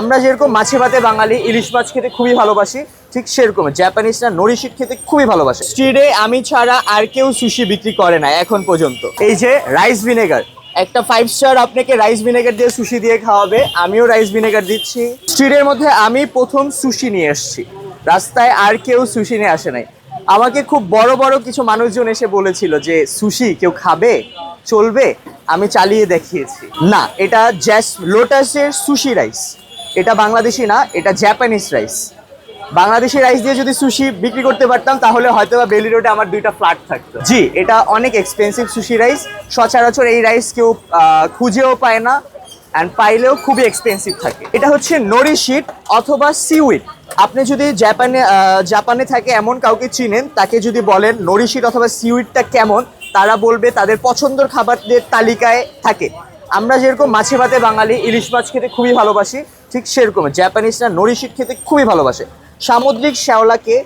আমরা যেরকম মাছে ভাতে বাঙালি ইলিশ মাছ খেতে খুবই ভালোবাসি, ঠিক সেরকম জাপানিজরা নরিশিট খেতে খুবই ভালোবাসে। স্ট্রিটে আমি ছাড়া আর কেউ সুশি বিক্রি করে না, এখন পর্যন্ত। এই যে রাইস ভিনেগার, একটা ফাইভ স্টার আপনাকে রাইস ভিনেগার দিয়ে সুশি দিয়ে খাওয়াবে, আমিও রাইস ভিনেগার দিচ্ছি। স্ট্রিটের মধ্যে আমি প্রথম সুশি নিয়ে এসেছি, রাস্তায় আর কেউ সুশি নিয়ে আসে নাই। আমাকে খুব বড় বড় কিছু মানুষজন এসে বলেছিল যে, সুশি, কেউ খাবে? চলবে? আমি চালিয়ে দেখিয়েছি। না, এটা জ্যাস লোটাসের সুশি রাইস এটা বাংলাদেশি না এটা জাপানিজ রাইস বাংলাদেশি রাইস দিয়ে যদি সুশি বিক্রি করতে পারতাম তাহলে হয়তো বা বেলি রোডে আমার দুইটা ফ্ল্যাট থাকতো। জি। এটা অনেক এক্সপেন্সিভ সুশি রাইস সচরাচর এই রাইস কেউ খুঁজেও পায় না অ্যান্ড পাইলেও খুবই এক্সপেন্সিভ থাকে। এটা হচ্ছে নরিশিট অথবা সিউইড আপনি যদি জাপানে জাপানে থাকে এমন কাউকে চিনেন তাকে যদি বলেন নরিশিট অথবা সিউইডটা কেমন তারা বলবে তাদের পছন্দের খাবারদের তালিকায় থাকে। আমরা যেরকম মাছে ভাতে বাঙালি ইলিশ মাছ খেতে খুবই ভালোবাসি, ঠিক সেরকম জাপানিজরা নরিশিট খেতে খুবই ভালোবাসে। সামুদ্রিক শ্যাওলাকে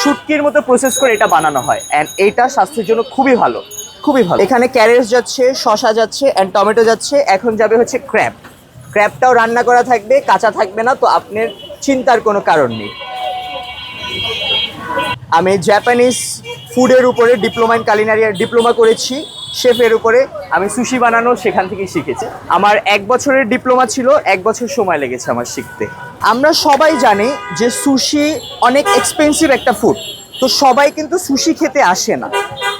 শুটকির মতো প্রসেস করে এটা বানানো হয় অ্যান্ড এটা স্বাস্থ্যের জন্য খুবই ভালো খুবই ভালো। এখানে ক্যারেট যাচ্ছে শশা যাচ্ছে অ্যান্ড টমেটো যাচ্ছে, এখন যাবে হচ্ছে ক্র্যাপ ক্র্যাপটাও রান্না করা থাকবে, কাঁচা থাকবে না, তো আপনার চিন্তার কোনো কারণ নেই। আমি জাপানিজ ফুডের উপরে ডিপ্লোমা ইন কালিনারিয়ার ডিপ্লোমা করেছি। শেফের উপরে আমি সুশি বানানো সেখান থেকেই শিখেছি। আমার এক বছরের ডিপ্লোমা ছিল, এক বছর সময় লেগেছে আমার শিখতে। আমরা সবাই জানি যে সুশি অনেক এক্সপেন্সিভ একটা ফুড তো সবাই কিন্তু সুশি খেতে আসে না।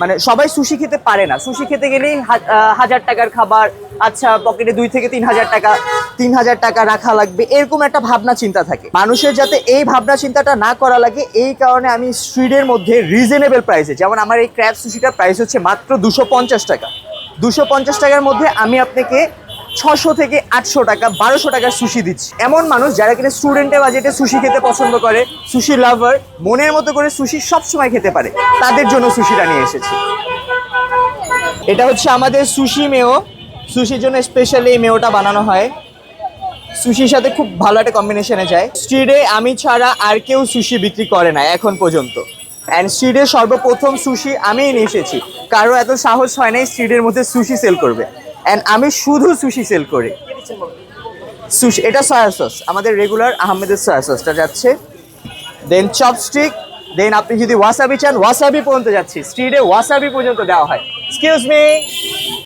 মানে সবাই সুশি খেতে পারে না। সুশি খেতে গেলেই হাজার টাকার খাবার আচ্ছা পকেটে দুই থেকে তিন হাজার টাকা, তিন হাজার টাকা রাখা লাগবে, এরকম একটা ভাবনা চিন্তা থাকে। মানুষের যাতে এই ভাবনা চিন্তাটা না করা লাগে, এই কারণে আমি স্ট্রিটের মধ্যে রিজনেবল প্রাইসে যেমন আমার এই ক্র্যাব সুশিটার প্রাইস হচ্ছে মাত্র দুশো পঞ্চাশ টাকা। দুশো পঞ্চাশ টাকার মধ্যে আমি আপনাকে ছশো থেকে আটশো টাকা, বারোশো টাকার সুশি দিচ্ছি। এমন মানুষ যারা কিনা স্টুডেন্টের বাজেটে সুশি খেতে পছন্দ করে সুশি লাভার মনের মতো করে সুশি সবসময় খেতে পারে। তাদের জন্য সুশিটা নিয়ে এসেছি। এটা হচ্ছে আমাদের সুশি মেও সুশির জন্য স্পেশালি এই মেওটা বানানো হয়। সুশির সাথে খুব ভালো একটা কম্বিনেশনে যায়। স্ট্রিটে আমি ছাড়া আর কেউ সুশি বিক্রি করে না, এখন পর্যন্ত। অ্যান্ড স্ট্রিটে সর্বপ্রথম সুশি আমিই নিয়ে এসেছি। কারও এত সাহস হয় নাই স্ট্রিটের মধ্যে সুশি সেল করবে। অ্যান্ড আমি শুধু সুশি সেল করি। সুশি এটা সয়া সস আমাদের রেগুলার আহমেদের সয়া সসটা যাচ্ছে। দেন চপস্টিক দেন আপনি যদি ওয়াসাবি চান ওয়াসাবি পর্যন্ত যাচ্ছি। স্ট্রিটে ওয়াসাবি পর্যন্ত দেওয়া হয়। Excuse me